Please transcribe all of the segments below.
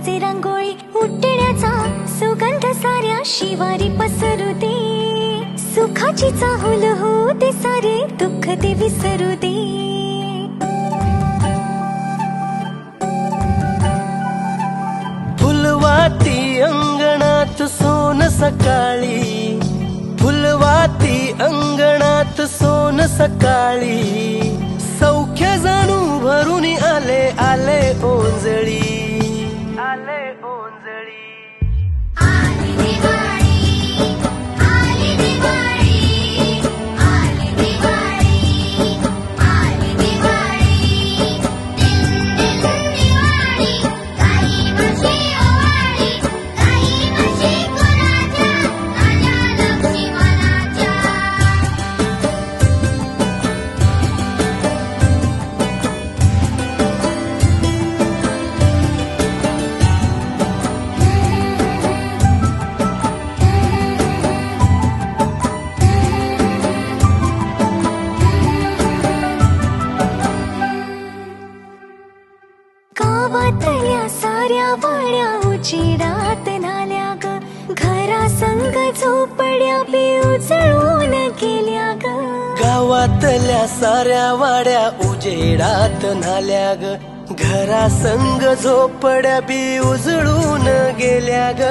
गुलाबाची रंगोळी उठण्याचा सुगंध साऱ्या शिवारी पसरू दे सुखाची चाहूल हो ते सारे दुःख ते विसरू दे फुलवाती अंगणात सोन सकाळी. फुलवाती अंगणात सोन सकाळी. साऱ्या वाड्या उचिरात नाल्या ग घरा संग झोपड्या बी उजळून गेल्या ग गावातल्या साऱ्या वाड्या उजेडात नाल्या ग घरा संग झोपड्या बी उजळून गेल्या ग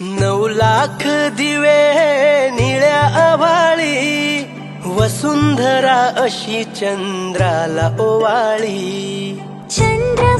नऊ लाख दिवे निळ्या आभाळी वसुंधरा अशी चंद्राला ओवाळी. चंद्र